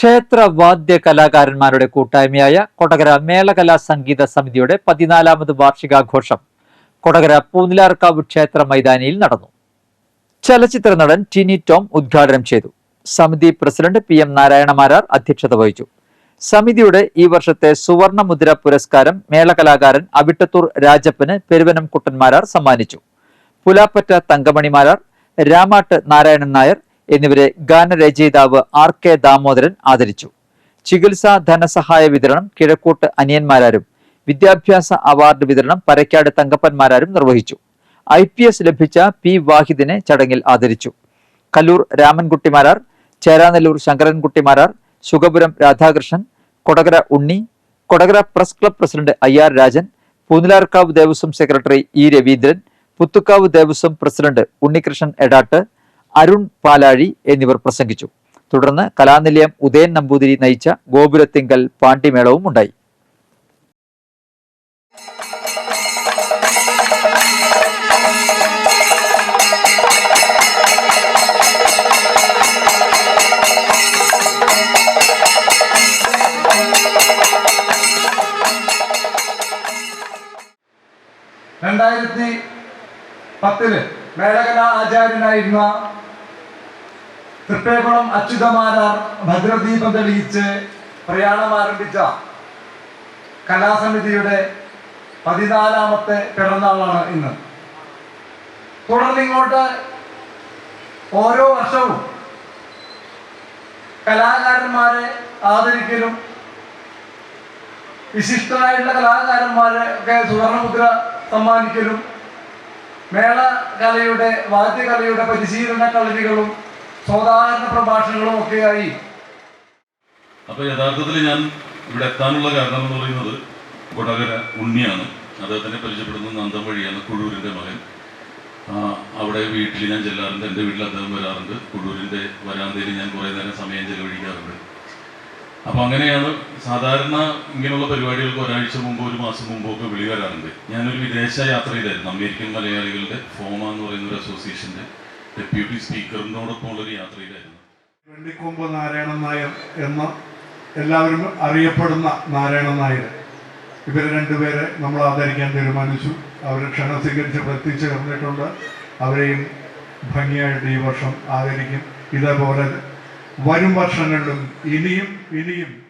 ക്ഷേത്ര വാദ്യ കലാകാരന്മാരുടെ കൂട്ടായ്മയായ കൊടകര മേളകലാ സംഗീത സമിതിയുടെ പതിനാലാമത് വാർഷികാഘോഷം കൊടകര പൂനിലാർക്കാവ് ക്ഷേത്ര മൈതാനിയിൽ നടന്നു. ചലച്ചിത്ര നടൻ ടിനി ടോം ഉദ്ഘാടനം ചെയ്തു. സമിതി പ്രസിഡന്റ് പി എം നാരായണമാരാർ അധ്യക്ഷത വഹിച്ചു. സമിതിയുടെ ഈ വർഷത്തെ സുവർണ മുദ്ര പുരസ്കാരം മേളകലാകാരൻ അവിട്ടത്തൂർ രാജപ്പന് പെരുവനം കുട്ടന്മാരാർ സമ്മാനിച്ചു. പുലാപ്പറ്റ തങ്കമണിമാരാർ രാമാട്ട് നാരായണൻ നായർ എന്നിവരെ ഗാനരചയിതാവ് ആർ കെ ദാമോദരൻ ആദരിച്ചു. ചികിത്സാ ധനസഹായ വിതരണം കിഴക്കൂട്ട് അനിയന്മാരാരും വിദ്യാഭ്യാസ അവാർഡ് വിതരണം പരക്കാട് തങ്കപ്പന്മാരാരും നിർവഹിച്ചു. ഐ പി എസ് ലഭിച്ച പി വാഹിദിനെ ചടങ്ങിൽ ആദരിച്ചു. Kallur Ramankuttymarar Cheranallur Sankarankuttymarar Sugapuram Radhakrishnan Kodakara Unni Kodakara press club president I R Rajan Poonilarkavu Devaswom secretary E Raveendran Puthukkavu Devaswom president Unnikrishnan Edattu Arun Palazhi എന്നിവർ പ്രസംഗിച്ചു. തുടർന്ന് കലാനിലയം ഉദയൻ നമ്പൂതിരി നയിച്ച ഗോപുരത്തിങ്കൽ പാണ്ടിമേളവും ഉണ്ടായി. രണ്ടായിരത്തി പത്തിൽ മേളകലാ ആചാര്യനായിരുന്ന തൃപ്പേക്കുളം അച്യുതമാരാർ ഭദ്രദീപം തെളിയിച്ച് പ്രയാണം ആരംഭിച്ച കലാസമിതിയുടെ പതിനാലാമത്തെ പിറന്നാളാണ് ഇന്ന്. തുടർന്ന് ഇങ്ങോട്ട് ഓരോ വർഷവും കലാകാരന്മാരെ ആദരിക്കലും വിശിഷ്ടരായിട്ടുള്ള കലാകാരന്മാരെ ഒക്കെ സുവർണമുദ്ര സമ്മാനിക്കലും മേള കലയുടെ വാദ്യകലയുടെ പരിശീലന കളരികളും സോദാഹരണ പ്രഭാഷണങ്ങളും ഒക്കെയായി. അപ്പൊ യഥാർത്ഥത്തിൽ ഞാൻ ഇവിടെ എത്താനുള്ള കാരണം എന്ന് പറയുന്നത് കൊടകര ഉണ്ണിയാണ്. അദ്ദേഹത്തിനെ പരിചയപ്പെടുന്ന നന്ദം വഴിയാണ് കുഴൂരിന്റെ മകൻ. അവിടെ വീട്ടിൽ ഞാൻ ചെല്ലാറുണ്ട് എന്റെ വീട്ടിൽ അദ്ദേഹം വരാറുണ്ട്. കുഴൂരിന്റെ വരാന്തയിൽ ഞാൻ കുറേ നേരം സമയം ചെലവഴിക്കാറുണ്ട്. അപ്പോൾ അങ്ങനെയാണ് സാധാരണ ഇങ്ങനെയുള്ള പരിപാടികൾക്ക് ഒരാഴ്ച മുമ്പോ ഒരു മാസം മുമ്പോ ഒക്കെ വിളി വരാറുണ്ട്. ഞാനൊരു വിദേശ യാത്രയിലായിരുന്നു അമേരിക്കൻ മലയാളികളുടെ ഫോമ എന്ന് പറയുന്ന ഒരു അസോസിയേഷന്റെ ഡെപ്യൂട്ടി സ്പീക്കറിനോടൊപ്പം ഉള്ളൊരു യാത്രയിലായിരുന്നു. വെള്ളിക്കൊമ്പ് നാരായണൻ നായർ എന്ന എല്ലാവരും അറിയപ്പെടുന്ന നാരായണൻ നായർ. ഇവർ രണ്ടുപേരെ നമ്മൾ ആദരിക്കാൻ തീരുമാനിച്ചു. അവർ ക്ഷണം സ്വീകരിച്ച് പ്രത്യേകിച്ച് എത്തിച്ചേർന്നിട്ടുണ്ട് അവരെയും ഭംഗിയായിട്ട് ഈ വർഷം ആദരിക്കും. ഇതേപോലെ വരും വർഷങ്ങളിലും ഇനിയും ഇനിയും